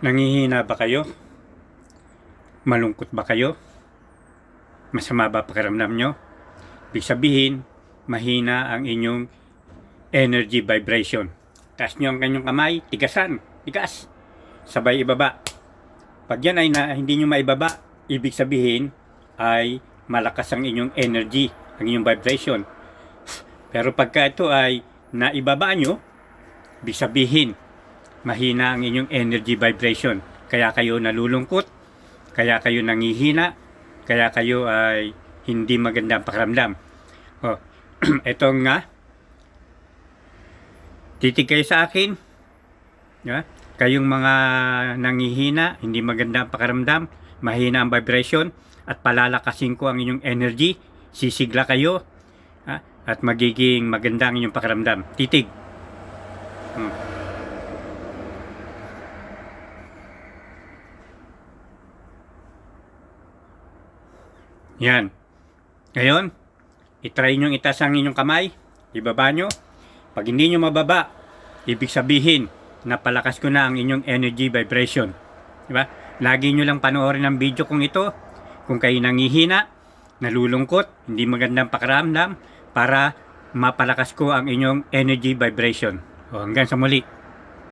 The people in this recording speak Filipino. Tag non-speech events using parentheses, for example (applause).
Nangihina ba kayo? Malungkot ba kayo? Masama ba pakiramdam nyo? Ibig sabihin, mahina ang inyong energy vibration. Taas nyo ang kanyang kamay, tigasan, tigas. Sabay ibaba. Pag yan ay na, hindi nyo maibaba, ibig sabihin ay malakas ang inyong energy, ang inyong vibration. Pero pagka ito ay naibaba nyo, ibig sabihin, mahina ang inyong energy vibration. Kaya kayo nalulungkot, kaya kayo nangihina, kaya kayo ay hindi magandang pakiramdam. Oh, (clears throat) ito nga, titig kayo sa akin, ba? kayong mga nangihina, hindi magandang pakiramdam, mahina ang vibration, at palalakasin ko ang inyong energy, sisigla kayo, ha? at magiging maganda ang inyong pakiramdam. Titig. Hmm. Yan. Ngayon, itry nyo itaas ang inyong kamay. Ibaba nyo. Pag hindi nyo mababa, ibig sabihin, napalakas ko na ang inyong energy vibration. Diba? Lagi nyo lang panoorin ang video kong ito. Kung kayo nangihina, nalulungkot, hindi magandang pakiramdam, para mapalakas ko ang inyong energy vibration. O hanggang sa muli.